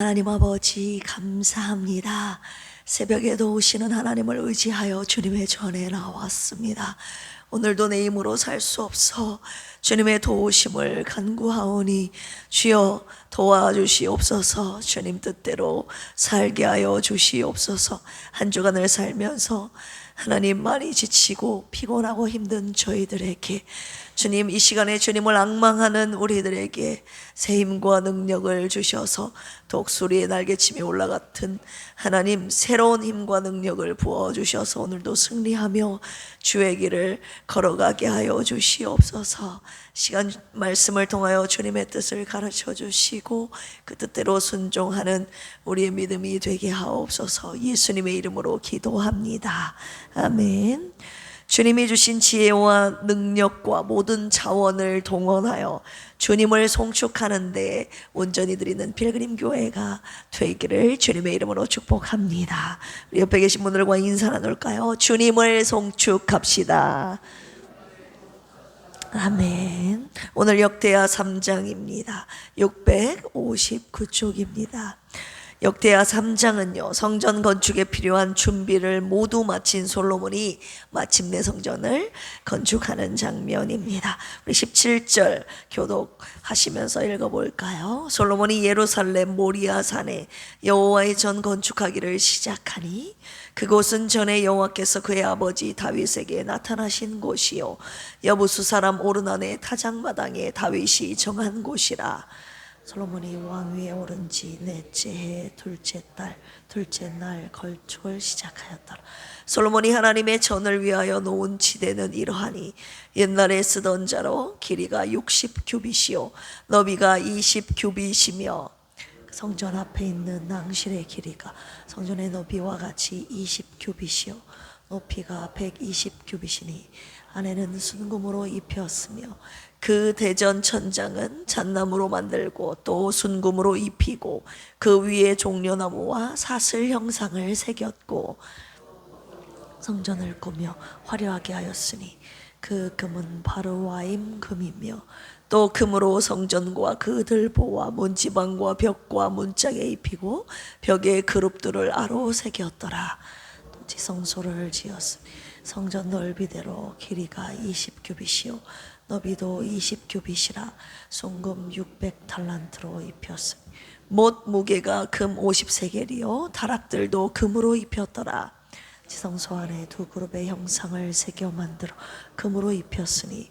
하나님 아버지 감사합니다. 새벽에도 오시는 하나님을 의지하여 주님의 전에 나왔습니다. 오늘도 내 힘으로 살 수 없어 주님의 도우심을 간구하오니 주여 도와주시옵소서 주님 뜻대로 살게 하여 주시옵소서 한 주간을 살면서 하나님 많이 지치고 피곤하고 힘든 저희들에게 주님 이 시간에 주님을 악망하는 우리들에게 새 힘과 능력을 주셔서 독수리의 날개침이 올라같은 하나님 새로운 힘과 능력을 부어 주셔서 오늘도 승리하며 주의 길을 걸어가게 하여 주시옵소서. 시간 말씀을 통하여 주님의 뜻을 가르쳐 주시고 그 뜻대로 순종하는 우리의 믿음이 되게 하옵소서. 예수님의 이름으로 기도합니다. 아멘. 주님이 주신 지혜와 능력과 모든 자원을 동원하여 주님을 송축하는데 온전히 드리는 필그림 교회가 되기를 주님의 이름으로 축복합니다. 옆에 계신 분들과 인사 나눌까요? 주님을 송축합시다. 아멘. 오늘 역대하 3장입니다. 659쪽입니다. 역대하 3장은요, 성전 건축에 필요한 준비를 모두 마친 솔로몬이 마침내 성전을 건축하는 장면입니다. 우리 17절 교독하시면서 읽어볼까요? 솔로몬이 예루살렘 모리아 산에 여호와의 전 건축하기를 시작하니 그곳은 전에 여호와께서 그의 아버지 다윗에게 나타나신 곳이요 여부수 사람 오르난의 타작마당에 다윗이 정한 곳이라 솔로몬이 왕위에 오른 지 넷째 해 둘째 달 둘째 날 걸축을 시작하였더라. 솔로몬이 하나님의 전을 위하여 놓은 지대는 이러하니 옛날에 쓰던 자로 길이가 60 규빗이요 너비가 20 규빗이며 성전 앞에 있는 낭실의 길이가 성전의 너비와 같이 20 규빗이요 높이가 120 규빗이니 안에는 순금으로 입혔으며 그 대전 천장은 잣나무로 만들고 또 순금으로 입히고 그 위에 종려나무와 사슬 형상을 새겼고 성전을 꾸며 화려하게 하였으니 그 금은 바르와임 금이며 또 금으로 성전과 그 들보와 문지방과 벽과 문짝에 입히고 벽에 그룹들을 아로 새겼더라. 또 지성소를 지었으니 성전 넓이대로 길이가 20규빗이요 너비도 20규빗이라 송금 600탈란트로 입혔으니 못 무게가 금 50세겔이요 다락들도 금으로 입혔더라. 지성소 안에 두 그룹의 형상을 새겨 만들어 금으로 입혔으니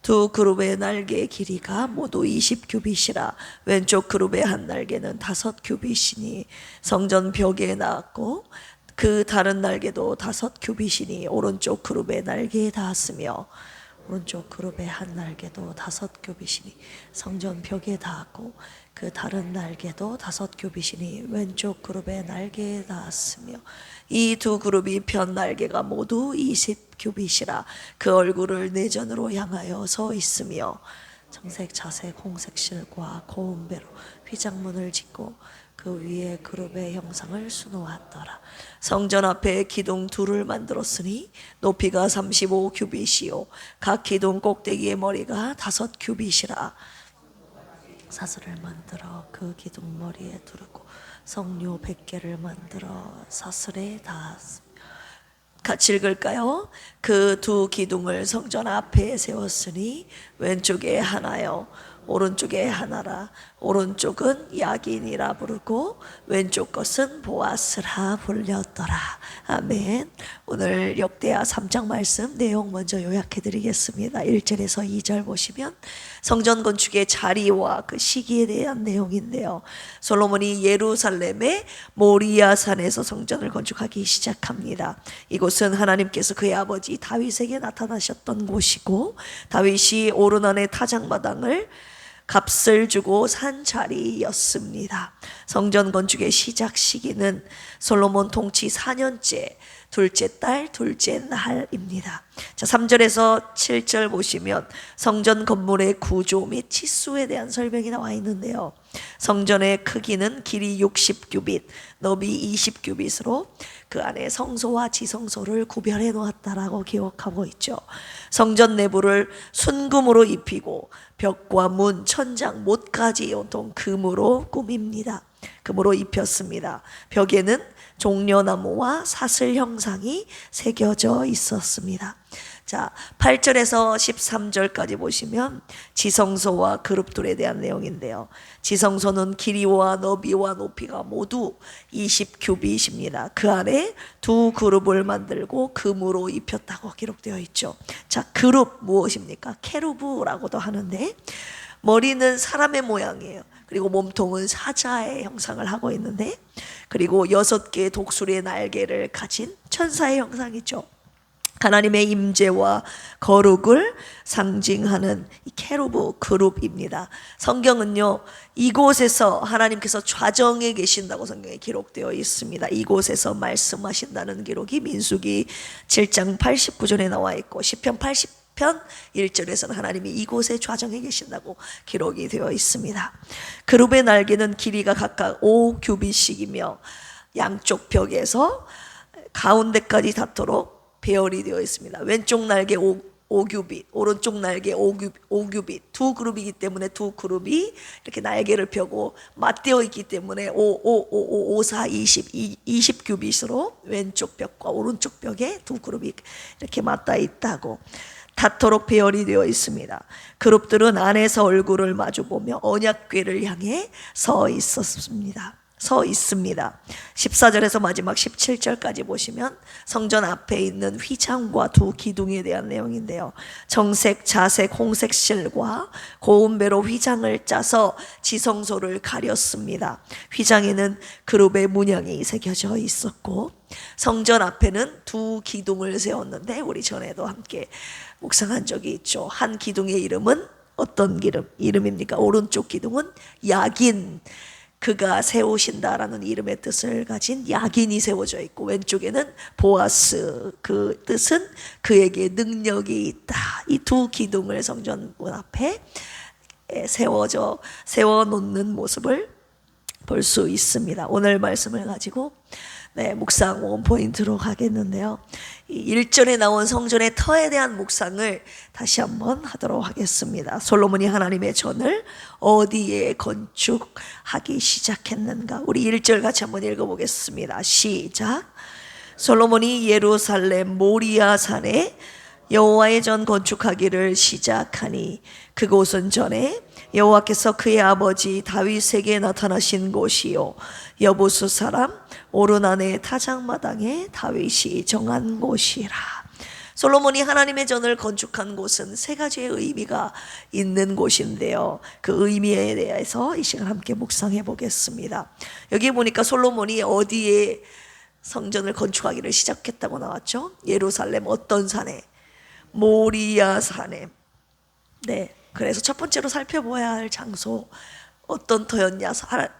두 그룹의 날개의 길이가 모두 20규빗이라 왼쪽 그룹의 한 날개는 다섯 규빗이니 성전 벽에 나왔고 그 다른 날개도 다섯 규빗이니 오른쪽 그룹의 날개에 닿았으며 오른쪽 그룹의 한 날개도 다섯 규빗이니 성전 벽에 닿았고 그 다른 날개도 다섯 규빗이니 왼쪽 그룹의 날개에 닿았으며 이 두 그룹이 편 날개가 모두 이십 규빗이라 그 얼굴을 내전으로 향하여 서 있으며 정색 자색 홍색 실과 고운 배로 휘장문을 짓고 그 위에 그룹의 형상을 수놓았더라. 성전 앞에 기둥 둘을 만들었으니 높이가 35 규빗이요 각 기둥 꼭대기의 머리가 다섯 규빗이라. 사슬을 만들어 그 기둥 머리에 두르고 성료 100개를 만들어 사슬에 닿았으며 같이 읽을까요? 그 두 기둥을 성전 앞에 세웠으니 왼쪽에 하나요 오른쪽에 하나라 오른쪽은 야긴이라 부르고 왼쪽 것은 보아스라 불렸더라. 아멘. 오늘 역대하 3장 말씀 내용 먼저 요약해 드리겠습니다. 1절에서 2절 보시면 성전 건축의 자리와 그 시기에 대한 내용인데요. 솔로몬이 예루살렘의 모리아 산에서 성전을 건축하기 시작합니다. 이곳은 하나님께서 그의 아버지 다윗에게 나타나셨던 곳이고 다윗이 오르난의 타작마당을 값을 주고 산 자리였습니다. 성전 건축의 시작 시기는 솔로몬 통치 4년째 둘째 달 둘째 날입니다. 자, 3절에서 7절 보시면 성전 건물의 구조 및 치수에 대한 설명이 나와 있는데요. 성전의 크기는 길이 60규빗, 너비 20규빗으로 그 안에 성소와 지성소를 구별해 놓았다라고 기억하고 있죠. 성전 내부를 순금으로 입히고 벽과 문, 천장, 못까지 온통 금으로 꾸밉니다. 금으로 입혔습니다. 벽에는 종려나무와 사슬 형상이 새겨져 있었습니다. 자, 8절에서 13절까지 보시면 지성소와 그룹들에 대한 내용인데요. 지성소는 길이와 너비와 높이가 모두 20규빗입니다. 그 안에 두 그룹을 만들고 금으로 입혔다고 기록되어 있죠. 자, 그룹 무엇입니까? 케루브라고도 하는데 머리는 사람의 모양이에요. 그리고 몸통은 사자의 형상을 하고 있는데 그리고 여섯 개의 독수리의 날개를 가진 천사의 형상이죠. 하나님의 임재와 거룩을 상징하는 이 케루브 그룹입니다. 성경은요, 이곳에서 하나님께서 좌정에 계신다고 성경에 기록되어 있습니다. 이곳에서 말씀하신다는 기록이 민수기 7장 89절에 나와 있고, 10편 80 편 1절에서는 하나님이 이곳에 좌정에 계신다고 기록이 되어 있습니다. 그룹의 날개는 길이가 각각 5규빗씩이며 양쪽 벽에서 가운데까지 닿도록 배열이 되어 있습니다. 왼쪽 날개 5, 5규빗, 오른쪽 날개 5규, 5규빗 두 그룹이기 때문에 두 그룹이 이렇게 날개를 펴고 맞대어 있기 때문에 5, 5, 5, 5, 4, 20, 20 규빗으로 왼쪽 벽과 오른쪽 벽에 두 그룹이 이렇게 맞닿아 있다고 닿도록 배열이 되어 있습니다. 그룹들은 안에서 얼굴을 마주보며 언약궤를 향해 서 있었습니다. 서 있습니다. 14절에서 마지막 17절까지 보시면 성전 앞에 있는 휘장과 두 기둥에 대한 내용인데요. 정색, 자색, 홍색 실과 고운 배로 휘장을 짜서 지성소를 가렸습니다. 휘장에는 그룹의 문양이 새겨져 있었고 성전 앞에는 두 기둥을 세웠는데 우리 전에도 함께 묵상한 적이 있죠. 한 기둥의 이름은 어떤 기름? 이름입니까? 오른쪽 기둥은 야긴 그가 세우신다라는 이름의 뜻을 가진 야긴이 세워져 있고 왼쪽에는 보아스 그 뜻은 그에게 능력이 있다. 이 두 기둥을 성전 문 앞에 세워져 세워 놓는 모습을 볼 수 있습니다. 오늘 말씀을 가지고 네, 묵상 원 포인트로 가겠는데요. 이 1절에 나온 성전의 터에 대한 묵상을 다시 한번 하도록 하겠습니다. 솔로몬이 하나님의 전을 어디에 건축하기 시작했는가? 우리 1절 같이 한번 읽어보겠습니다. 시작. 솔로몬이 예루살렘 모리아 산에 여호와의 전 건축하기를 시작하니 그곳은 전에 여호와께서 그의 아버지 다윗에게 나타나신 곳이요 여보수 사람 오르난의 타작마당에 다윗이 정한 곳이라. 솔로몬이 하나님의 전을 건축한 곳은 세 가지의 의미가 있는 곳인데요. 그 의미에 대해서 이 시간 함께 묵상해 보겠습니다. 여기 보니까 솔로몬이 어디에 성전을 건축하기를 시작했다고 나왔죠? 예루살렘 어떤 산에? 모리아 산에. 네. 그래서 첫 번째로 살펴봐야 할 장소 어떤 터였냐?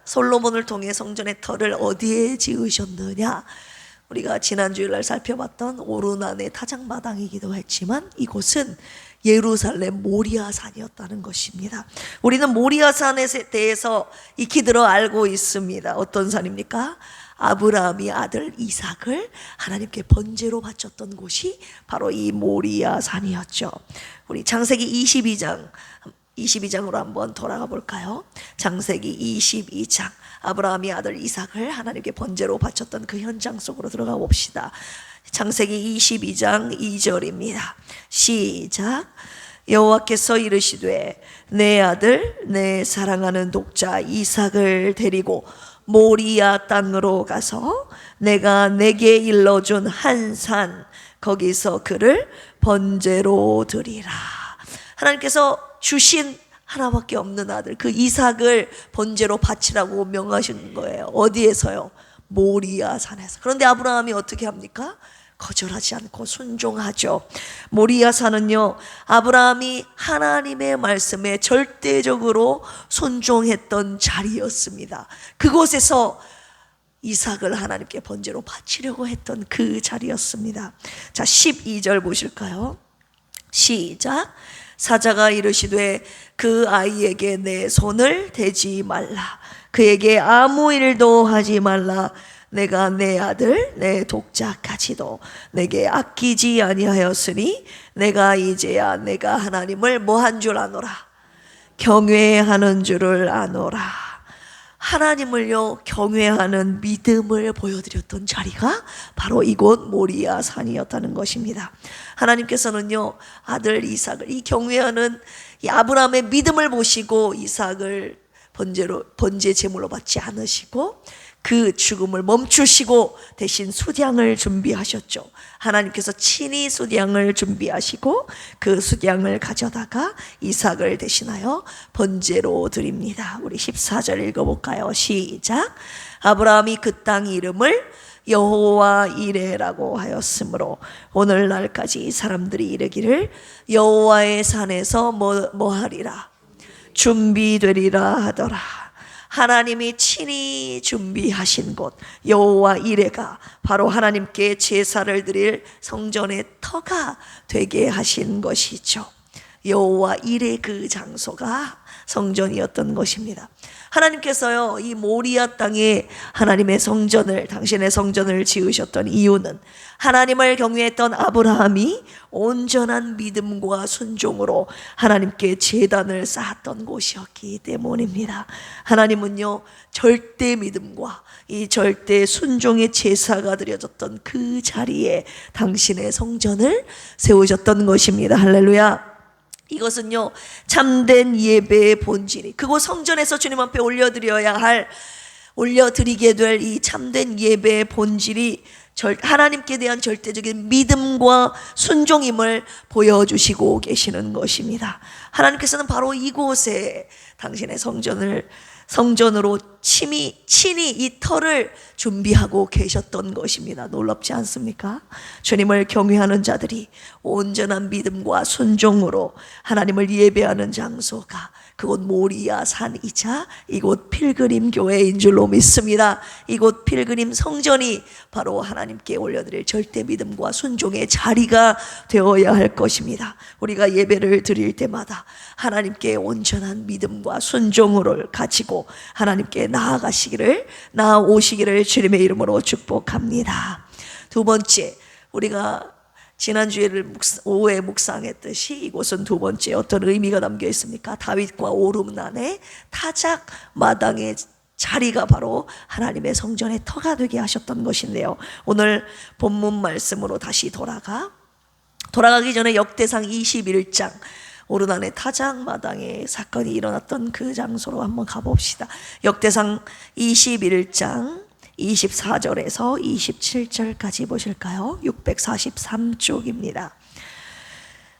솔로몬을 통해 성전의 터를 어디에 지으셨느냐? 우리가 지난 주일날 살펴봤던 오르난의 타작마당이기도 했지만 이곳은 예루살렘 모리아산이었다는 것입니다. 우리는 모리아산에 대해서 익히 들어 알고 있습니다. 어떤 산입니까? 아브라함이 아들 이삭을 하나님께 번제로 바쳤던 곳이 바로 이 모리아 산이었죠. 우리 창세기 22장 22장으로 한번 돌아가 볼까요? 창세기 22장 아브라함이 아들 이삭을 하나님께 번제로 바쳤던 그 현장 속으로 들어가 봅시다. 창세기 22장 2절입니다. 시작. 여호와께서 이르시되 내 아들 내 사랑하는 독자 이삭을 데리고 모리아 땅으로 가서 내가 내게 일러준 한 산 거기서 그를 번제로 드리라. 하나님께서 주신 하나밖에 없는 아들 그 이삭을 번제로 바치라고 명하신 거예요. 어디에서요? 모리아 산에서. 그런데 아브라함이 어떻게 합니까? 거절하지 않고 순종하죠. 모리아 산은요, 아브라함이 하나님의 말씀에 절대적으로 순종했던 자리였습니다. 그곳에서 이삭을 하나님께 번제로 바치려고 했던 그 자리였습니다. 자, 12절 보실까요? 시작. 사자가 이르시되 그 아이에게 내 손을 대지 말라. 그에게 아무 일도 하지 말라. 내가 내 아들 내 독자까지도 내게 아끼지 아니하였으니 내가 이제야 내가 하나님을 뭐한 줄 아노라 경외하는 줄을 아노라 하나님을요 경외하는 믿음을 보여드렸던 자리가 바로 이곳 모리아 산이었다는 것입니다. 하나님께서는요 아들 이삭을 이 경외하는 이 아브라함의 믿음을 보시고 이삭을 번제로 번제 제물로 받지 않으시고 그 죽음을 멈추시고 대신 수량을 준비하셨죠. 하나님께서 친히 수량을 준비하시고 그 수량을 가져다가 이삭을 대신하여 번제로 드립니다. 우리 14절 읽어볼까요? 시작. 아브라함이 그 땅 이름을 여호와 이레라고 하였으므로 오늘날까지 사람들이 이르기를 여호와의 산에서 뭐, 뭐 하리라 준비되리라 하더라. 하나님이 친히 준비하신 곳 여호와 이레가 바로 하나님께 제사를 드릴 성전의 터가 되게 하신 것이죠. 여호와 이레 그 장소가 성전이었던 것입니다. 하나님께서요 이 모리아 땅에 하나님의 성전을 당신의 성전을 지으셨던 이유는 하나님을 경외했던 아브라함이 온전한 믿음과 순종으로 하나님께 제단을 쌓았던 곳이었기 때문입니다. 하나님은요 절대 믿음과 이 절대 순종의 제사가 드려졌던 그 자리에 당신의 성전을 세우셨던 것입니다. 할렐루야. 이것은요 참된 예배의 본질이 그곳 성전에서 주님 앞에 올려드려야 할 올려드리게 될 이 참된 예배의 본질이 절, 하나님께 대한 절대적인 믿음과 순종임을 보여주시고 계시는 것입니다. 하나님께서는 바로 이곳에 당신의 성전을 성전으로 친히, 친히 이 터를 준비하고 계셨던 것입니다. 놀랍지 않습니까? 주님을 경외하는 자들이 온전한 믿음과 순종으로 하나님을 예배하는 장소가 그곳 모리아 산이자 이곳 필그림 교회인 줄로 믿습니다. 이곳 필그림 성전이 바로 하나님께 올려드릴 절대 믿음과 순종의 자리가 되어야 할 것입니다. 우리가 예배를 드릴 때마다 하나님께 온전한 믿음과 순종을 가지고 하나님께 나아가시기를 나아오시기를 주님의 이름으로 축복합니다. 두 번째 우리가 지난주에를 오후에 묵상했듯이 이곳은 두 번째 어떤 의미가 담겨 있습니까? 다윗과 오름난의 타작 마당의 자리가 바로 하나님의 성전의 터가 되게 하셨던 것인데요. 오늘 본문 말씀으로 다시 돌아가 돌아가기 전에 역대상 21장 오르난의 타작 마당에 사건이 일어났던 그 장소로 한번 가봅시다. 역대상 21장 24절에서 27절까지 보실까요? 643쪽입니다.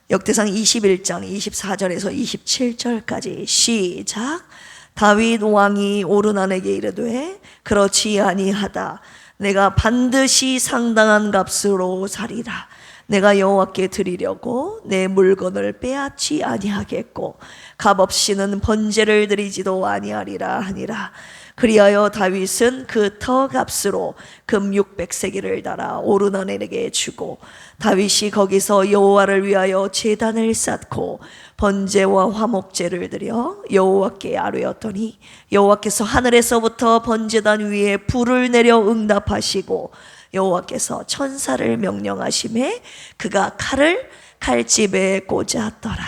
역대상 21장 24절에서 27절까지 시작. 다윗 왕이 오르난에게 이르되 그렇지 아니하다. 내가 반드시 상당한 값으로 살이라. 내가 여호와께 드리려고 내 물건을 빼앗지 아니하겠고 값없이는 번제를 드리지도 아니하리라 하니라. 그리하여 다윗은 그 터 값으로 금 600세기를 달아 오르난에게 주고 다윗이 거기서 여호와를 위하여 제단을 쌓고 번제와 화목제를 드려 여호와께 아뢰었더니 여호와께서 하늘에서부터 번제단 위에 불을 내려 응답하시고 여호와께서 천사를 명령하심에 그가 칼을 칼집에 꽂았더라.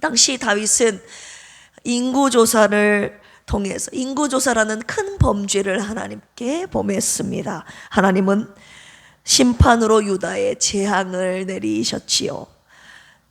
당시 다윗은 인구 조사를 통해서 인구 조사라는 큰 범죄를 하나님께 범했습니다. 하나님은 심판으로 유다에 재앙을 내리셨지요.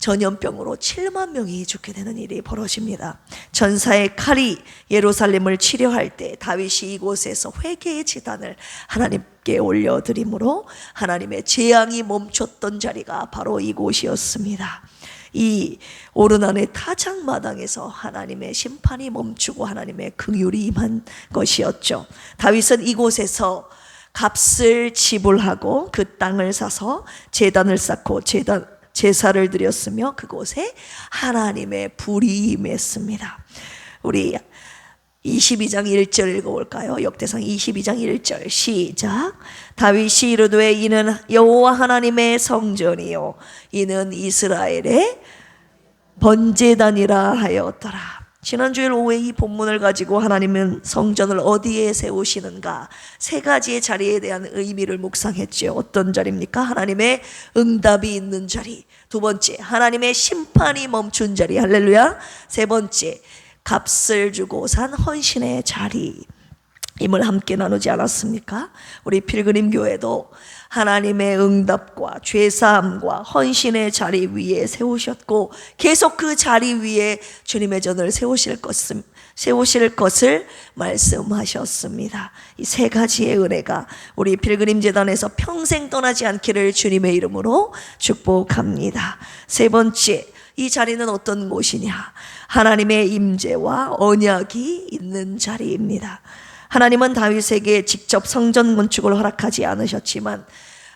전염병으로 7만 명이 죽게 되는 일이 벌어집니다. 전사의 칼이 예루살렘을 치료할 때 다윗이 이곳에서 회개의 제단을 하나님께 올려드림으로 하나님의 재앙이 멈췄던 자리가 바로 이곳이었습니다. 이 오르난의 타작 마당에서 하나님의 심판이 멈추고 하나님의 긍휼이 임한 것이었죠. 다윗은 이곳에서 값을 지불하고 그 땅을 사서 제단을 쌓고 제단 제사를 드렸으며 그곳에 하나님의 불이 임했습니다. 우리 22장 1절 읽어볼까요? 역대상 22장 1절 시작. 다윗이 이르되 이는 여호와 하나님의 성전이요 이는 이스라엘의 번제단이라 하였더라. 지난주일 오후에 이 본문을 가지고 하나님은 성전을 어디에 세우시는가 세 가지의 자리에 대한 의미를 묵상했죠. 어떤 자리입니까? 하나님의 응답이 있는 자리. 두 번째, 하나님의 심판이 멈춘 자리. 할렐루야. 세 번째, 값을 주고 산 헌신의 자리. 임을 함께 나누지 않았습니까? 우리 필그림 교회도 하나님의 응답과 죄사함과 헌신의 자리 위에 세우셨고 계속 그 자리 위에 주님의 전을 세우실 것을 세우실 것을 말씀하셨습니다. 이 세 가지의 은혜가 우리 필그림 재단에서 평생 떠나지 않기를 주님의 이름으로 축복합니다. 세 번째 이 자리는 어떤 곳이냐? 하나님의 임재와 언약이 있는 자리입니다. 하나님은 다윗에게 직접 성전 건축을 허락하지 않으셨지만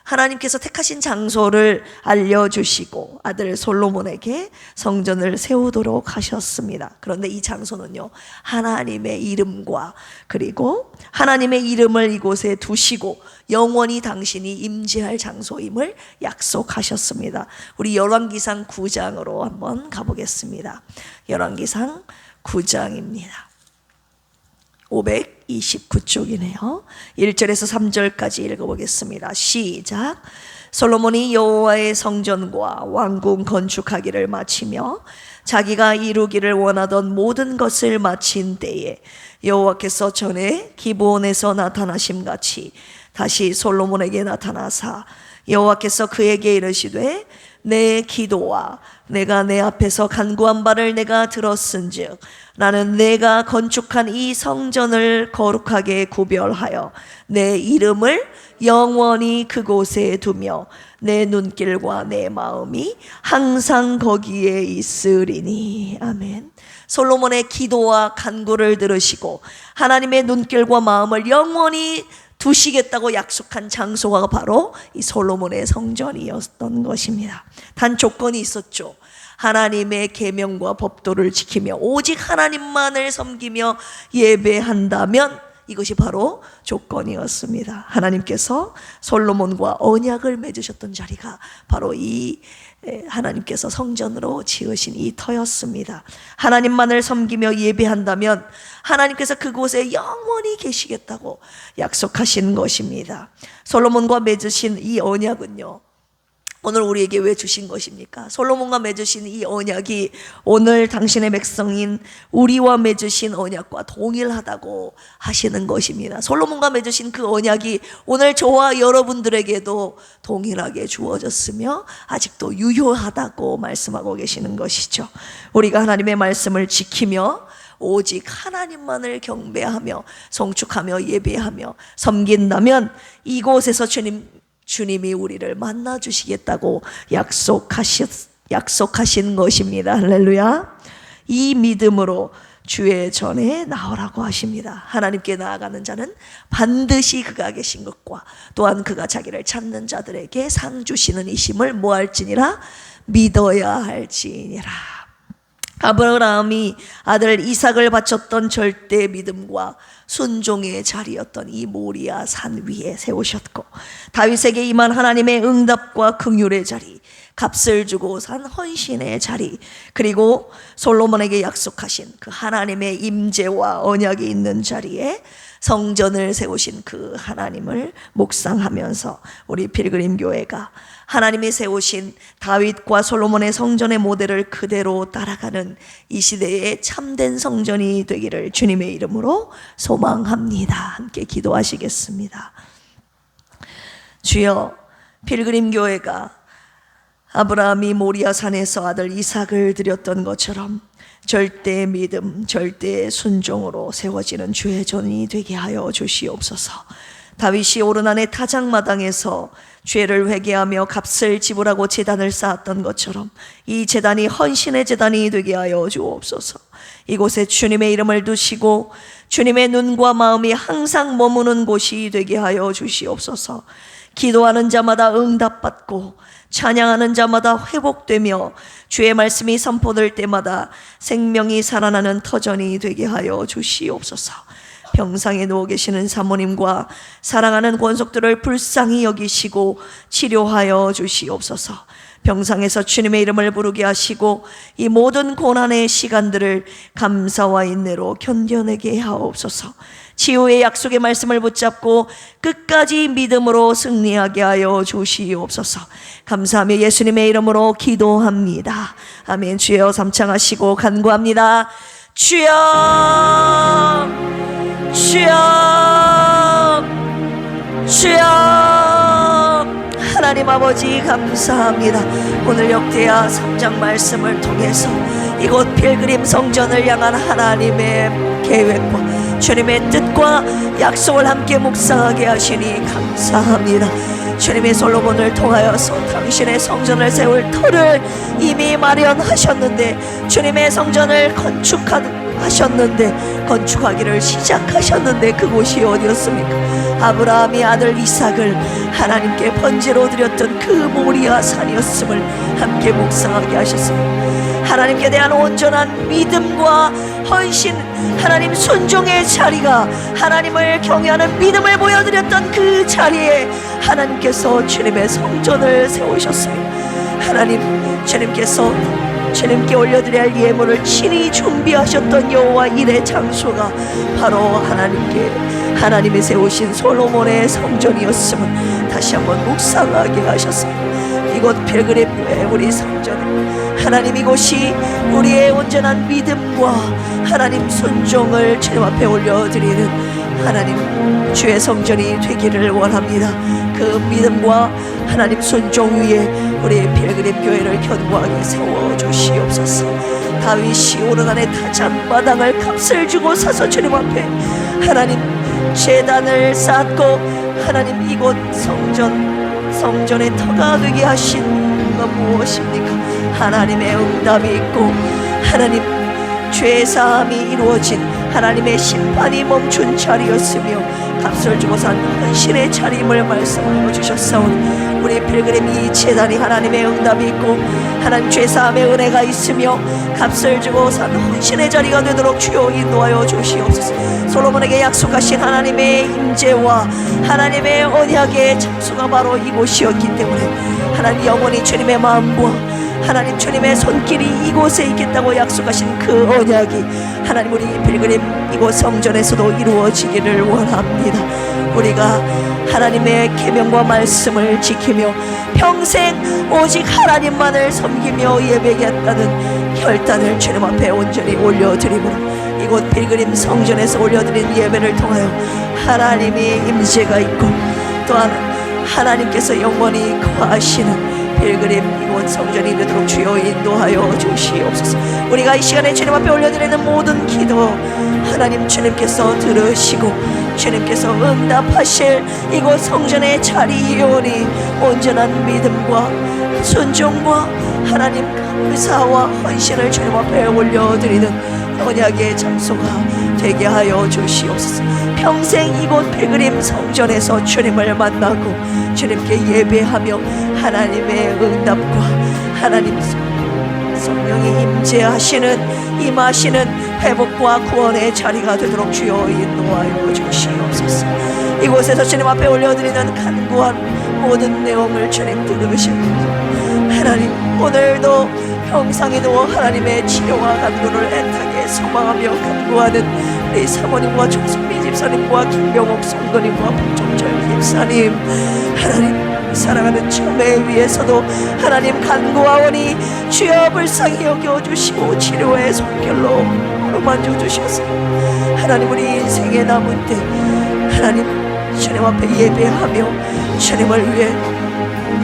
하나님께서 택하신 장소를 알려주시고 아들 솔로몬에게 성전을 세우도록 하셨습니다. 그런데 이 장소는요, 하나님의 이름과 그리고 하나님의 이름을 이곳에 두시고 영원히 당신이 임재할 장소임을 약속하셨습니다. 우리 열왕기상 9장으로 한번 가보겠습니다. 열왕기상 9장입니다. 529쪽이네요. 1절에서 3절까지 읽어보겠습니다. 시작. 솔로몬이 여호와의 성전과 왕궁 건축하기를 마치며 자기가 이루기를 원하던 모든 것을 마친 때에 여호와께서 전에 기브온에서 나타나심 같이 다시 솔로몬에게 나타나사 여호와께서 그에게 이르시되 내 기도와 내가 내 앞에서 간구한 바를 내가 들었은즉 나는 내가 건축한 이 성전을 거룩하게 구별하여 내 이름을 영원히 그곳에 두며 내 눈길과 내 마음이 항상 거기에 있으리니 아멘. 솔로몬의 기도와 간구를 들으시고 하나님의 눈길과 마음을 영원히 두시겠다고 약속한 장소가 바로 이 솔로몬의 성전이었던 것입니다. 단 조건이 있었죠. 하나님의 계명과 법도를 지키며 오직 하나님만을 섬기며 예배한다면 이것이 바로 조건이었습니다. 하나님께서 솔로몬과 언약을 맺으셨던 자리가 바로 이 하나님께서 성전으로 지으신 이 터였습니다. 하나님만을 섬기며 예배한다면 하나님께서 그곳에 영원히 계시겠다고 약속하신 것입니다. 솔로몬과 맺으신 이 언약은요. 오늘 우리에게 왜 주신 것입니까? 솔로몬과 맺으신 이 언약이 오늘 당신의 백성인 우리와 맺으신 언약과 동일하다고 하시는 것입니다. 솔로몬과 맺으신 그 언약이 오늘 저와 여러분들에게도 동일하게 주어졌으며 아직도 유효하다고 말씀하고 계시는 것이죠. 우리가 하나님의 말씀을 지키며 오직 하나님만을 경배하며 송축하며 예배하며 섬긴다면 이곳에서 주님 주님이 우리를 만나 주시겠다고 약속하셨 약속하신 것입니다. 할렐루야. 이 믿음으로 주의 전에 나오라고 하십니다. 하나님께 나아가는 자는 반드시 그가 계신 것과 또한 그가 자기를 찾는 자들에게 상 주시는 이심을 모할지니라 믿어야 할지니라. 아브라함이 아들 이삭을 바쳤던 절대 믿음과 순종의 자리였던 이 모리아 산 위에 세우셨고 다윗에게 임한 하나님의 응답과 긍휼의 자리 값을 주고 산 헌신의 자리 그리고 솔로몬에게 약속하신 그 하나님의 임재와 언약이 있는 자리에 성전을 세우신 그 하나님을 묵상하면서 우리 필그림 교회가 하나님이 세우신 다윗과 솔로몬의 성전의 모델을 그대로 따라가는 이 시대의 참된 성전이 되기를 주님의 이름으로 소망합니다. 함께 기도하시겠습니다. 주여 필그림 교회가 아브라함이 모리아 산에서 아들 이삭을 드렸던 것처럼 절대 믿음, 절대 순종으로 세워지는 주의 전이 되게 하여 주시옵소서. 다윗이 오르난의 타작마당에서 죄를 회개하며 값을 지불하고 재단을 쌓았던 것처럼 이 재단이 헌신의 재단이 되게 하여 주옵소서. 이곳에 주님의 이름을 두시고 주님의 눈과 마음이 항상 머무는 곳이 되게 하여 주시옵소서. 기도하는 자마다 응답받고 찬양하는 자마다 회복되며 주의 말씀이 선포될 때마다 생명이 살아나는 터전이 되게 하여 주시옵소서. 병상에 누워 계시는 사모님과 사랑하는 권속들을 불쌍히 여기시고 치료하여 주시옵소서. 병상에서 주님의 이름을 부르게 하시고 이 모든 고난의 시간들을 감사와 인내로 견뎌내게 하옵소서. 치유의 약속의 말씀을 붙잡고 끝까지 믿음으로 승리하게 하여 주시옵소서. 감사하며 예수님의 이름으로 기도합니다. 아멘. 주여 삼창하시고 간구합니다. 주여 주여 주여. 하나님 아버지 감사합니다. 오늘 역대하 3장 말씀을 통해서 이곳 필그림 성전을 향한 하나님의 계획과 주님의 뜻과 약속을 함께 묵상하게 하시니 감사합니다. 주님의 솔로몬을 통하여서 당신의 성전을 세울 터를 이미 마련하셨는데 주님의 성전을 건축하 셨는데 건축하기를 시작하셨는데 그곳이 어디였습니까? 아브라함이 아들 이삭을 하나님께 번제로 드렸던 그 모리아 산이었음을 함께 묵상하게 하셨습니다. 하나님께 대한 온전한 믿음과 헌신, 하나님 순종의 자리가 하나님을 경외하는 믿음을 보여드렸던 그 자리에 하나님께서 주님의 성전을 세우셨습니다. 하나님, 주님께서 주님께 올려드려야 할 예물을 친히 준비하셨던 여호와 일의 장소가 바로 하나님께 하나님이 세우신 솔로몬의 성전이었음을 다시 한번 묵상하게 하셨습니다. 이곳 필그림 교회 우리 성전을 하나님 이곳이 우리의 온전한 믿음과 하나님 순종을 주님 앞에 올려드리는 하나님 주의 성전이 되기를 원합니다. 그 믿음과 하나님 순종 위에 우리 필그림 교회를 견고하게 세워 주시옵소서. 다윗이 오르간의 타작마당을 값을 주고 사서 주님 앞에 하나님 재단을 쌓고 하나님 이곳 성전 성전의 터가 되게 하신 건 무엇입니까? 하나님의 응답이 있고 하나님 죄 사함이 이루어진 하나님의 심판이 멈춘 자리였으며 값을 주고 산 헌신의 자리임을 말씀하여 주셨사오니 우리 필그림 이 재단이 하나님의 응답이 있고 하나님 죄 사함의 은혜가 있으며 값을 주고 산 헌신의 자리가 되도록 주여 인도하여 주시옵소서. 솔로몬에게 약속하신 하나님의 임재와 하나님의 언약의 장소가 바로 이곳이었기 때문에 하나님 영원히 주님의 마음과 하나님 주님의 손길이 이곳에 있겠다고 약속하신 그 언약이 하나님 우리 필그림 이곳 성전에서도 이루어지기를 원합니다. 우리가 하나님의 계명과 말씀을 지키며 평생 오직 하나님만을 섬기며 예배하겠다는 결단을 주님 앞에 온전히 올려드리므로 이곳 필그림 성전에서 올려드린 예배를 통하여 하나님의 임재가 있고 또한 하나님께서 영원히 거하시는 필그림 이곳 성전이 되도록 주여 인도하여 주시옵소서. 우리가 이 시간에 주님 앞에 올려드리는 모든 기도 하나님 주님께서 들으시고 주님께서 응답하실 이곳 성전의 자리이오니 온전한 믿음과 순종과 하나님 감사와 헌신을 주님 앞에 올려드리는 언약의 장소가 되게 하여 주시옵소서. 평생 이곳 필그림 성전에서 주님을 만나고 주님께 예배하며 하나님의 응답과 하나님 성령이 임재하시는 임하시는 회복과 구원의 자리가 되도록 주여 인도하여 주시옵소서. 이곳에서 주님 앞에 올려드리는 간구한 모든 내용을 주님 들으시옵소서 하나님 오늘도 평상에도 하나님의 치료와 간구를 애타 게 소망하며 간구하는 우리 사모님과 정순미 집사님과 김병옥 성도님과 박종철 집사님. 하나님 사랑하는 처매 위에서도 하나님 간구하오니 주여 불쌍히 여겨주시고 치료의 손길로 어루만져 주셔서 하나님 우리 인생의 남은 때 하나님 주님 앞에 예배하며 주님을 위해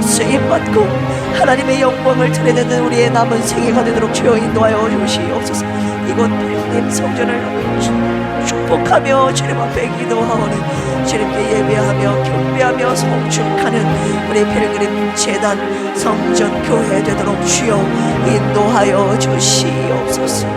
쓰임받고 하나님의 영광을 드러내는 우리의 남은 생애가 되도록 주여 인도하여 주시옵소서 이곳 하나님 성전을 축복하며 주님 앞에 기도하오니 주님께 예배하며 경배하며 성축하는 우리 필그림 재단 성전 교회 되도록 주여 인도하여 주시옵소서